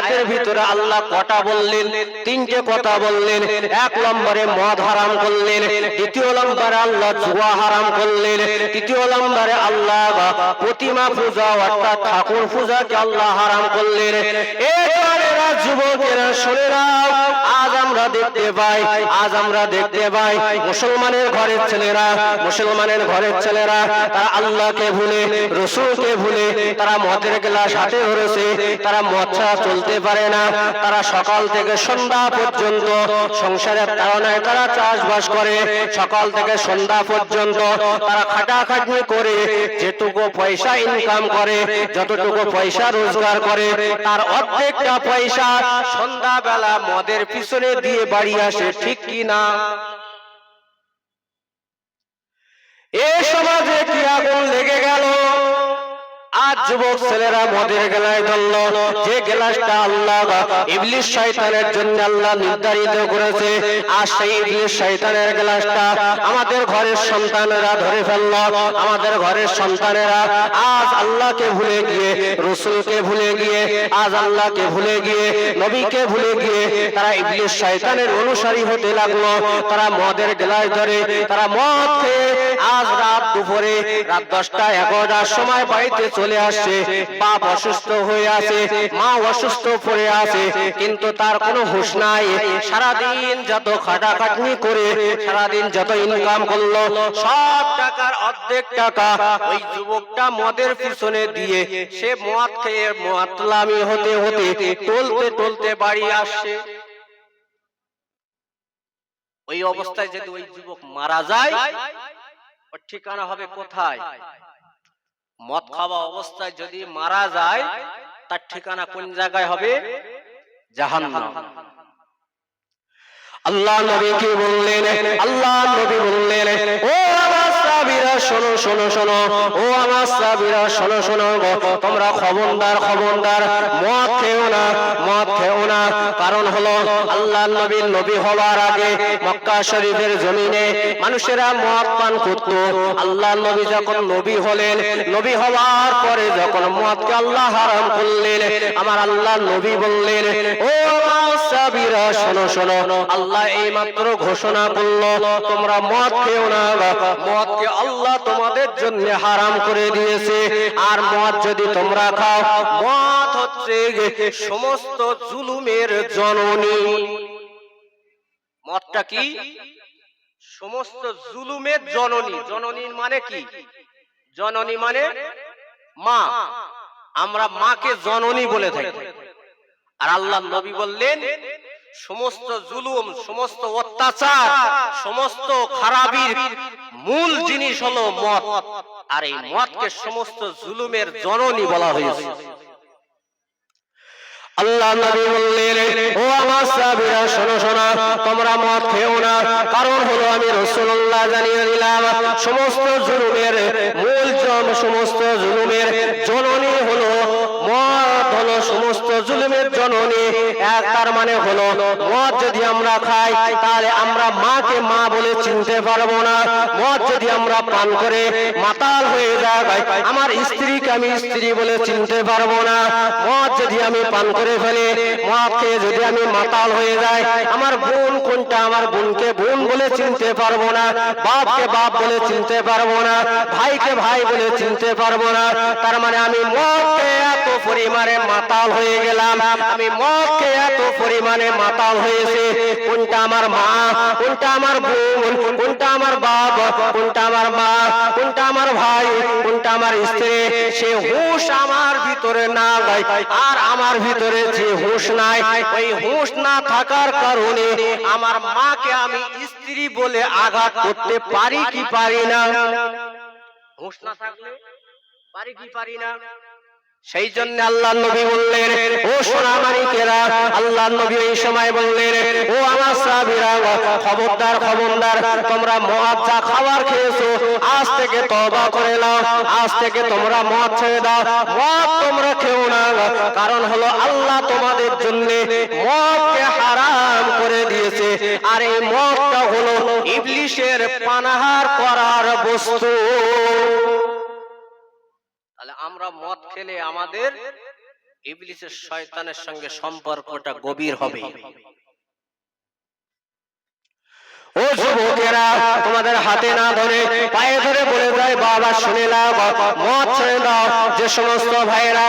আয়াতের ভিতরে আল্লাহ কটা বললেন? তিনটে কথা বললেন। এক নম্বরে মদ হারাম করলেন। দ্বিতীয় নম্বরে আল্লাহ জুয়া হারাম করলেন। তৃতীয় নম্বরে আল্লাহ প্রতিমা পূজা অর্থাৎ ঠাকুর পূজাকে আল্লাহ হারাম করলেন। যুবকেরা আজ আমরা দেখতে পাই, আজ আমরা দেখতে পাই মুসলমানের ঘরের ছেলেরা, মুসলমানের ঘরের ছেলেরা, তারা আল্লাহকে ভুলে, রসুলকে ভুলে, তারা মদের গ্লাস হাতে ধরেছে, তারা মদ ছাড়া চলতে পারে না। তারা সকাল থেকে সন্ধ্যা পর্যন্ত সংসারের তাড়নায় তারা চাষবাস করে। সকাল থেকে সন্ধ্যা পর্যন্ত তারা খাটাখাটনি করে, যেটুকু পয়সা ইনকাম করে, যতটুকু পয়সা রোজগার করে, তার অর্ধেকটা পয়সা সন্ধ্যাবেলা মদের পিছনে দিয়ে বাড়ি আসে, ঠিক কি না? এ সমাজে কি আগুন লেগে গেল? আজ যুবক ছেলেরা মদের গেলায় ধরল। যে গ্লাসটা আল্লাহ ইবলিশ শয়তানের জন্য আল্লাহ নির্ধারিত করেছে, আর সেই ইবলিশ শয়তানের গ্লাসটা আমাদের ঘরের সন্তানেরা ধরে ফেলল। আমাদের ঘরের সন্তানেরা আজ আল্লাহকে ভুলে গিয়ে, রসুলকে ভুলে গিয়ে, আজ আল্লাহকে ভুলে গিয়ে, নবীকে ভুলে গিয়ে তারা ইবলিশ শয়তানের অনুসারী হতে লাগল। তারা মদের গ্লাস ধরে, তারা মদ খেয়ে আজ রাত দুপুরে, রাত দশটা এগারোটার সময় বাড়িতে চলে আসছে, বাপ অসুস্থ হয়ে আছে, মা অসুস্থ পড়ে আছে, কিন্তু তার কোনো হুঁশ নাই। সারাদিন যত খাটাখাটনি করে, সারাদিন যত ইনকাম করল, সব টাকার অর্ধেক টাকা ওই যুবকটা মদের পিছনে দিয়ে, সে মদ খেয়ে মতলামি হতে হতে, টলতে টলতে বাড়ি আসছে। ওই অবস্থায় যদি ওই যুবক মারা যায় ঠিকানা হবে কোথায়? মদ খাওয়া অবস্থায় যদি মারা যায়, তার ঠিকানা কোন জায়গায় হবে? জাহান্নাম। আল্লাহ নবী কি বললেন, আল্লাহ নবী বললেন, ও সাবিরা শোনো শোনো শোনো। ও আমার সাবিরা শোনো শোনো তোমরা খবরদার খবরদার। মদ খেও না, মদ খেও না। কারণ হলো, আল্লাহ নবীর নবী হওয়ার আগে মক্কা শরীফের জমিনে মানুষেরা মদ পান করত। আল্লাহ নবী যখন নবী হলেন, নবী হওয়ার পরে যখন মদকে আল্লাহ হারাম করলেন, আমার আল্লাহ নবী বললেন, ও সাবিরা শোনো শোনো। আল্লাহ এই মাত্র ঘোষণা করল, তোমরা মদ খেও না মদকে আল্লাহ তোমাদের জন্য হারাম করে দিয়েছে। আর মদ যদি তোমরা খাও, মদ হচ্ছে সমস্ত জুলুমের জননী। মদটা কি? সমস্ত জুলুমের জননী। জননীর মানে কি? জননী মানে মা। আমরা মাকে জননী বলে থাকি। আর আল্লাহ নবী বললেন সমস্ত জুলুম সমস্ত অত্যাচার সমস্ত খারাপির মূল জিনিস হলো মদ। আর এই মদকে সমস্ত জুলুমের জননী বলা হয়েছে। আল্লাহ নবী বললেন ও আমার সাহাবীরা শোনো শোনো তোমরা মদ খেও না। কারণ হলো আমি রাসূলুল্লাহ জানিয়ে দিলাম সমস্ত জুলুমের মূল জম সমস্ত জুলুমের জননী হলো মদ। হলো সমস্ত জুলুমের জননী। এক তার মানে হলো, মদ যদি আমরা খাই, তাহলে আমরা মাকে মা বলে চিনতে পারব না। মদ যদি আমরা পান করে, মাতাল হয়ে যায় আমার স্ত্রীকে আমি স্ত্রী বলে চিনতে পারব না। মদ যদি আমি পান করে ফেলে খেয়ে যদি আমি মাতাল হয়ে যাই, আমার বোন কোনটা, আমার বোনকে বোন বলে চিনতে পারব না, বাপকে বাপ বলে চিনতে পারব না, ভাইকে ভাই বলে চিনতে পারব না। তার মানে আমি মদকে এত পরিমাণে মাতাল হয়ে গেলাম। আমি মদকে এত পরিমাণে মাতাল হয়েছে। কোনটা আমার মা? কোনটা আমার বোন? কোনটা আমার বাপ? কোনটা আমার মা? কোনটা আমার ভাই? কোনটা আমার স্ত্রী? সে হুঁশ আমার ভিতরে না ভাই আর আমার ভিতরে যে হুঁশ নাই, ওই হুঁশ না থাকার কারণে আমার মাকে আমি স্ত্রী বলে আঘাত করতে পারি কি পারি না? হুঁশ না থাকলে পারি কি পারি না? সেই জন্য আল্লাহ নবী বললেন, ও সোনামানিকেরা আল্লাহ নবী এই সময় বললেন, ও আমার সাহাবীরা, খবরদার খবরদার, তোমরা মদ যা খাবার খেয়েছো, আজ থেকে তওবা করে নাও, আজ থেকে তোমরা মদ ছেড়ে দাও, মদ তোমরা খেও না। কারণ হলো আল্লাহ তোমাদের জন্য মদকে হারাম করে দিয়েছে। আর এই মদটা হলো ইবলিশের পানাহার করার বস্তু। আমরা মদ খেলে আমাদের ইবলিসের শয়তানের সঙ্গে সম্পর্কটা গভীর হবে। ও যুবকেরা, তোমাদের হাতে না ধরে পায়ে ধরে বলে যায়, বাবা, শুনে নাও, মদ ছেড়ে দাও, যে সমস্ত ভাইয়েরা,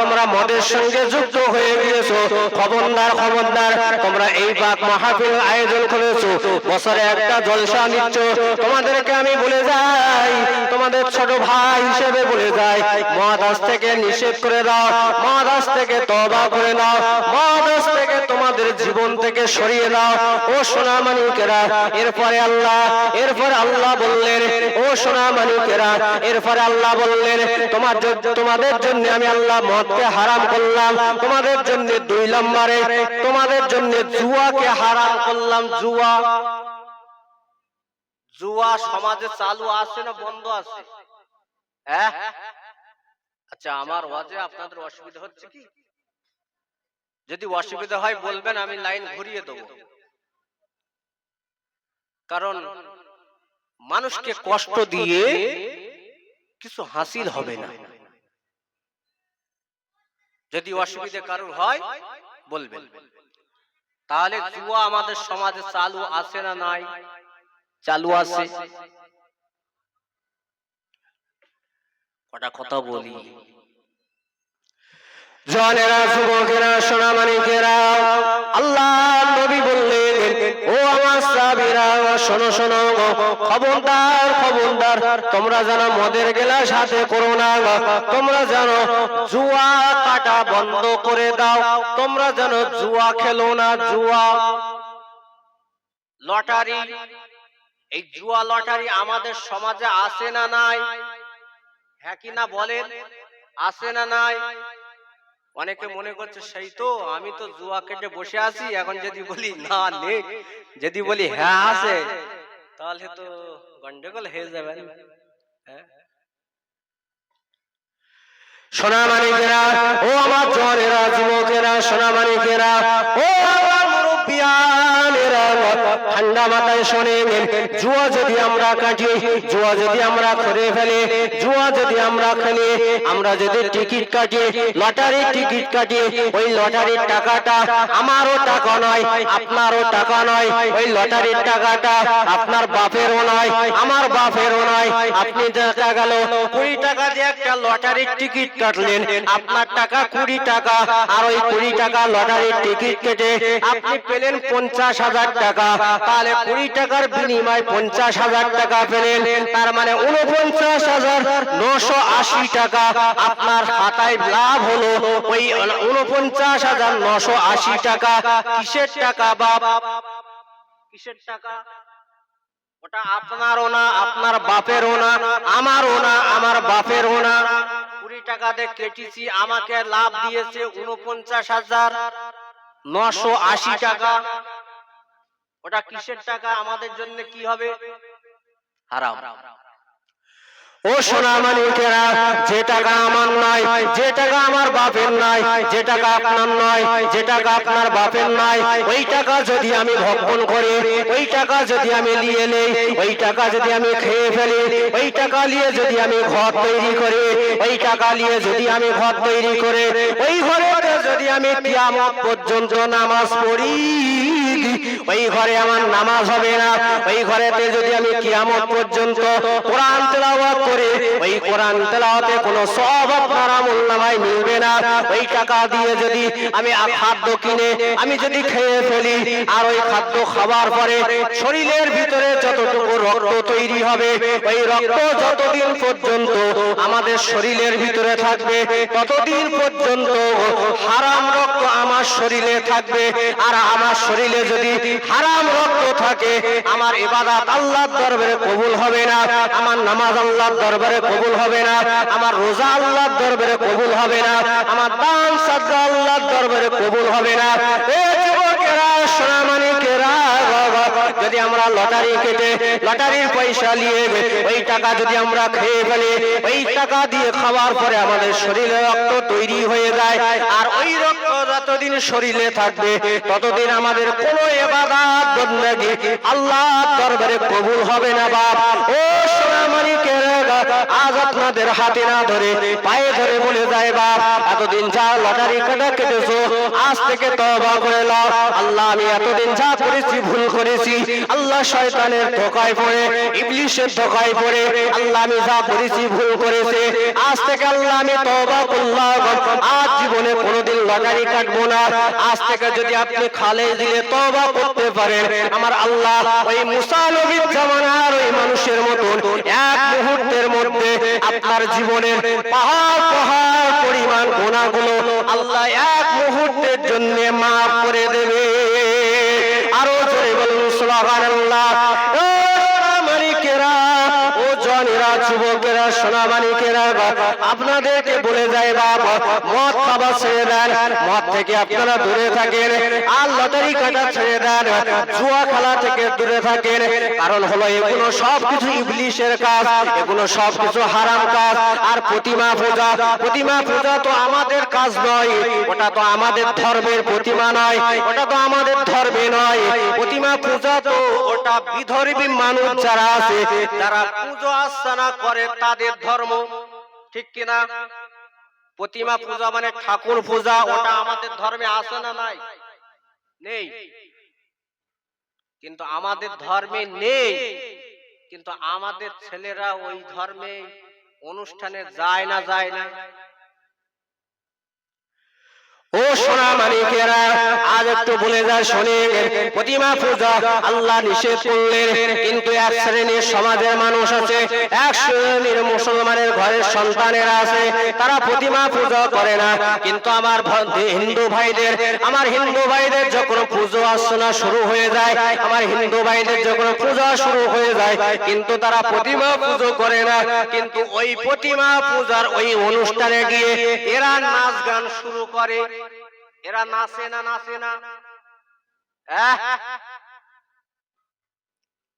তোমরা মদের সঙ্গে যুক্ত হয়ে গিয়েছো, খবরদার খবরদার, তোমরা এই পাক মাহফিল আয়োজন করেছ, বছরে একটা জলসা নিচ্ছ, তোমাদেরকে আমি বলে যাই, তোমাদের ছোট ভাই হিসেবে বলে যাই, মদ আজ থেকে নিষেধ করে দাও, মদ আজ থেকে তবা করে দাও মদ আজ থেকে তোমাদের জীবন থেকে সরিয়ে দাও ও সোনা মানিকেরা এরপরে আল্লাহ এরপরে আল্লাহ বললেন, ও সোনা মানিকেরা এরপরে আল্লাহ বললেন, তোমার তোমাদের জন্য আমি আল্লাহ মদকে হারাম করলাম, তোমাদের জন্য দুই নম্বরে, তোমাদের জন্য জুয়াকে হারাম করলাম। জুয়া জুয়া সমাজে চালু আছে না বন্ধ আছে? হ্যাঁ? আচ্ছা আমার ওয়াজে আপনাদের অসুবিধা হচ্ছে কি? যদি অসুবিধা হয় বলবেন, আমি লাইন ঘুরিয়ে দেবো। কারণ মানুষকে কষ্ট দিয়ে কিছু হাসিল হবে না। যদি অসুবিধা কারোর হয় বলবেন। তাহলে জুয়া আমাদের সমাজে চালু আছে না নাই? চালু আছে। কটা কথা বলি। জনেরা, যুবকেরা, সোনামানিকেরা আল্লাহ নবী বললেন, ও আমার সাবিরা শোনো শোনো, খবরদার খবরদার, তোমরা জানো মদের গেলাস হাতে করো না, তোমরা জানো জুয়া কাটা বন্ধ করে দাও, তোমরা জানো জুয়া খেলো না, জুয়া লটারি, এই জুয়া লটারি আমাদের সমাজে আছে না নাই? হ্যাঁ কি না বলেন? আছে না নাই? অনেকে মনে করছে সেই তো আমি তো জুয়া কেটে বসে আছি এখন যদি বলি না নেই যদি বলি হ্যাঁ আছে। তাহলে তো গন্ডগোল হয়ে যাবে। হ্যাঁ সোনামানিকেরা ও আমার জোয়ারেরা যুবকেরা সোনামানিকেরা ও মুরব্বিয়ানেরা ঠান্ডা মাথায় শোনেন জুয়া যদি আমরা কাটি, জুয়া যদি আমরা করে ফেলি, জুয়া যদি আমরা খেলি, আমরা যদি টিকিট কাটি লটারির টিকিট কাটি, ওই লটারির টাকাটা আমারও টাকা নয়, আপনারও টাকা নয়, ওই লটারির টাকাটা আপনার বাপেরও নয়, আমার বাপেরও নয়। আপনি দেখা গেল, কুড়ি টাকা দিয়ে একটা লটারির টিকিট কাটলেন, আপনার টাকা কুড়ি টাকা, আর ওই কুড়ি টাকা লটারির টিকিট কেটে আপনি পেলেন পঞ্চাশ হাজার টাকা, তাহলে কুড়ি টাকার বিনিময় পঞ্চাশ হাজার টাকা পেলেন। তার মানে উনপঞ্চাশ হাজার নশো আশি টাকা আপনার খাতায় লাভ হলো। ওই উনপঞ্চাশ হাজার নশো আশি টাকা কিসের টাকা বাপ? কিসের টাকা? ওটা আপনারও না, আপনার বাপেরও না, আমারও না, আমার বাপেরও না। কুড়ি টাকাতে কেটেছি, আমাকে লাভ দিয়েছে উনপঞ্চাশ হাজার নশো আশি টাকা। ওটা কিসের টাকা? আমাদের জন্য কি হবে? হারাম। ও সোনা মানিকেরা যে টাকা আমার নয় যে টাকা আমার বাপের নয় যে টাকা আপনার নয় যে টাকা আপনার বাপের নয় ওই টাকা যদি আমি ভক্ষণ করি ওই টাকা যদি আমি নিয়ে নেই ওই টাকা যদি আমি খেয়ে ফেলি ওই টাকা নিয়ে যদি আমি ঘর তৈরি করি ওই টাকা নিয়ে যদি আমি ঘর তৈরি করে ওই ঘরে যদি আমি কিয়ামত পর্যন্ত নামাজ পড়ি ওই ঘরে আমার নামাজ হবে না। ওই ঘরেতে যদি আমি কিয়ামত পর্যন্ত কোরআন তেলাওয়াত করে, ওই কোরআন তেলাওয়াতে কোনো সব আপনার আমল নামায় মিলবে না। ওই টাকা দিয়ে যদি আমি খাদ্য কিনে, আমি যদি খেয়ে ফেলি, আর ওই খাদ্য খাবার পরে শরীরের ভিতরে যতটুকু রক্ত তৈরি হবে, ওই রক্ত যতদিন পর্যন্ত আমাদের শরীরের ভিতরে থাকবে, ততদিন পর্যন্ত হারাম রক্ত আমার শরীরে থাকবে, আর আমার শরীরে যদি হারাম রক্ত থাকে, আমার ইবাদত আল্লাহর দরবারে কবুল হবে না, আমার নামাজ আল্লাহর দরবারে কবুল হবে না, আমার রোজা আল্লাহর দরবারে কবুল হবে না, আমার দান সাদকা আল্লাহর দরবারে কবুল হবে না। আমরা লটারি কেটে, লটারির পয়সা নিয়ে ওই টাকা যদি আমরা খেয়ে ফেলি, ওই টাকা দিয়ে খাওয়ার পরে আমাদের শরীরে রক্ত তৈরি হয়ে যায়। আর ওই রক্ত যতদিন শরীরে থাকবে, ততদিন আমাদের কোন এবাদাত, বন্দেগী আল্লাহ দরবারে কবুল হবে না বাপ। ও আজ আপনাদের হাতে না ধরে, পায়ে ধরে বলে যায়, বাপ, এতদিন যা লটারি কাটা কেটেছো, আজ থেকে তবা করে আল্লাহ, আমি এতদিন যা করেছি ভুল করেছি, আল্লাহ শয়তানের পড়ে পড়ে, আল্লাহ, আমি যা করেছি ভুল আজ থেকে আল্লাহ, আমি তবা করলাম। আজ জীবনে কোনোদিন লটারি কাটবো না। আজ থেকে যদি আপনি খালে দিলে তবা করতে পারেন। আমার আল্লাহ, ওই মুসা জামানার ওই মানুষের মতন এক মুহূর্তের মধ্যে আপনার জীবনের পাহাড় পাহাড় পরিমাণ গোনাগুলো আল্লাহ এক মুহূর্তের জন্য মাফ করে দেবে। আরও জোরে বলুন, সুবহানাল্লাহ। যুবকেরা সোনা মালিকেরা আপনাদেরকে বলে যায় বাবা মদ খাওয়া ছেড়ে দেন। মদ থেকে আপনারা দূরে থাকেন। আর লটারি কাটা ছেড়ে দেন। জুয়া খেলা থেকে দূরে থাকেন। কারণ হলো, এগুলো সব কিছু ইবলিশের কাজ। এগুলো সব কিছু হারাম কাজ। আর প্রতিমা পূজা প্রতিমা পূজা তো আমাদের কাজ নয়। ওটা তো আমাদের ধর্মের প্রতিমা নয়। ওটা তো আমাদের ধর্মে নয়। প্রতিমা পূজা তো ওটা বিধর্মী মানুষ যারা আছে, যারা পুজো আস্থানা করে তাদের ধর্ম। ঠিক কিনা প্রতিমা পূজা মানে ঠাকুর পূজা, ওটা আমাদের ধর্মে আছে না নাই? নেই। কিন্তু আমাদের ধর্মে নেই। কিন্তু আমাদের ছেলেরা ওই ধর্মে অনুষ্ঠানে যায় না যায় না। ও সোনা মানিকেরা আজ একটু বলে শোনেন প্রতিমা পূজা আল্লাহ নিষেধ করলেন। কিন্তু এক শ্রেণির সমাজের মানুষ আছে, এক শ্রেণির মুসলমানের ঘরের সন্তানেরা আছে, তারা প্রতিমা পূজা করে না। কিন্তু আমার হিন্দু ভাইদের, আমার হিন্দু ভাইদের যখন পুজো অর্চনা শুরু হয়ে যায়, আমার হিন্দু ভাইদের যখন পূজা শুরু হয়ে যায়, কিন্তু তারা প্রতিমা পুজো করে না। কিন্তু ওই প্রতিমা পূজার ওই অনুষ্ঠানে গিয়ে এরা নাচ গান শুরু করে। এরা নাচে না নাচে না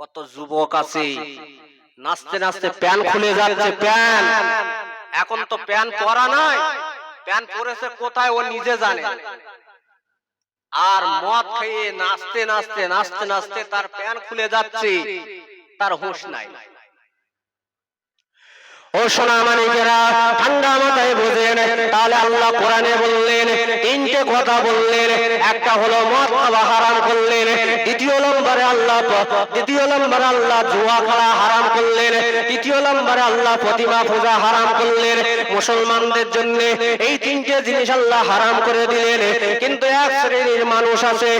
কত যুবক আছে। নাচতে নাচতে প্যান খুলে যাচ্ছে প্যান। এখন তো প্যান পরা নাই। প্যান পরেছে কোথায় ও নিজে জানে। আর মদ খেয়ে নাচতে নাচতে নাচতে নাচতে তার প্যান খুলে যাচ্ছে। তার হুঁশ নাই। ও সোনা ঠান্ডা মাথায় বোঝেন, তাহলে আল্লাহ কোরআনে বললেন, তিনটে কথা বললেন, একটা হলো মদ খাওয়া হারাম করলেন, দ্বিতীয় নম্বরে আল্লাহ দ্বিতীয় নম্বরে আল্লাহ জুয়া খেলা হারাম করলেন, তৃতীয় নম্বরে আল্লাহ প্রতিমা পূজা হারাম করলেন, মুসলমানদের জন্য এই তিনটে জিনিস আল্লাহ হারাম করে দিলেন, কিন্তু এক শ্রেণির মানুষ আছে,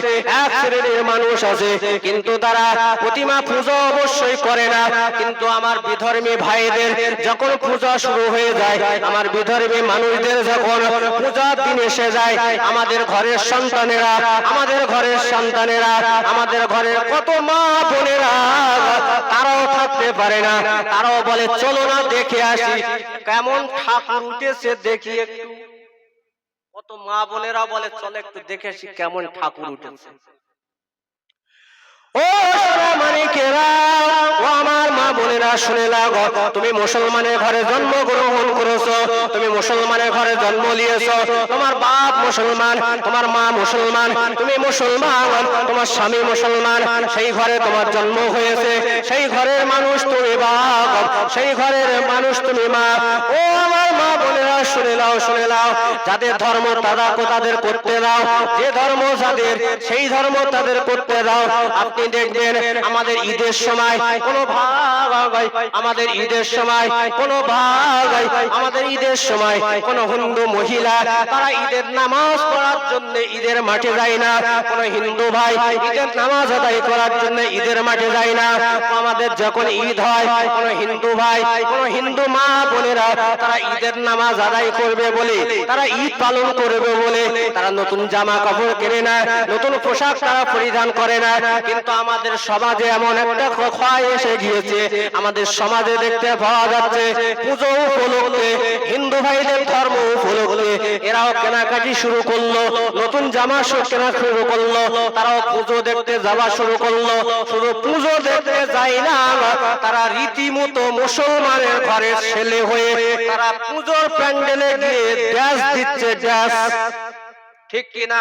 এক শ্রেণির মানুষ আছে, কিন্তু তারা প্রতিমা পূজা অবশ্যই করে না, কিন্তু আমার বিধর্মী ভাইদের যখন পূজা শুরু হয়ে যায়। আমার বিধর্মী মানুষদের যখন পূজার দিন এসে যায়, আমাদের ঘরের সন্তানেরা, আমাদের ঘরের সন্তানেরা, আমাদের ঘরের কত মা বোনেরা, তারাও থাকতে পারে না। তারাও বলে, চলো না, দেখে আসি। কেমন ঠাকুর উঠেছে দেখি একটু। কত মা বোনেরা বলে, চলো একটু দেখে আসি কেমন ঠাকুর উঠেছে। ও মানিকেরা মা বোনেরা, শুনে তুমি মুসলমানের ঘরে জন্মগ্রহণ করেছ, তুমি মুসলমানের ঘরে জন্ম নিয়েছো, তোমার সেই ঘরে তোমার জন্ম হয়েছে, সেই ঘরের মানুষ তুমি বাপ সেই ঘরের মানুষ তুমি মা, ও আমার মা বোনেরা, শুনে নাও শুনে নাও, যাদের ধর্ম তারা তাদের করতে দাও, যে ধর্ম যাদের, সেই ধর্ম তাদের করতে দাও, আপনি দেখবেন আমাদের ঈদের সময় কোনো ভাগ আমাদের ঈদের সময় কোনো ভাগ আমাদের ঈদের সময় কোনো হিন্দু মহিলা, তারা ঈদের নামাজ পড়ার জন্য ঈদের মাঠে যায় না। কোনো হিন্দু ভাই ঈদের নামাজ আদায় করার জন্য ঈদের মাঠে যায় না। আমাদের যখন ঈদ হয়, কোনো হিন্দু ভাই, কোনো হিন্দু মা বোনেরা তারা ঈদের নামাজ আদায় করবে বলে, তারা ঈদ পালন করবে বলে, তারা নতুন জামা কাপড় কেনে না, নতুন পোশাক তারা পরিধান করে না। কিন্তু আমাদের সমাজে এমন একটা ক্ষয় এসে গিয়েছে, আমাদের সমাজে দেখতে পাওয়া যাচ্ছে পুজো উপলক্ষে, হিন্দু ভাইদের ধর্ম উপলক্ষে, এরাও কেনাকাটি শুরু করল, নতুন জামা কেনা শুরু করল, তারাও পুজো দেখতে যাওয়া শুরু করল, শুধু পুজো দেখতে যায় না, তারা রীতিমতো মুসলমানের ঘরে ছেলে হয়ে তারা পুজোর প্যান্ডেলে গিয়ে ড্যাস দিচ্ছে ড্যাস ঠিক কিনা?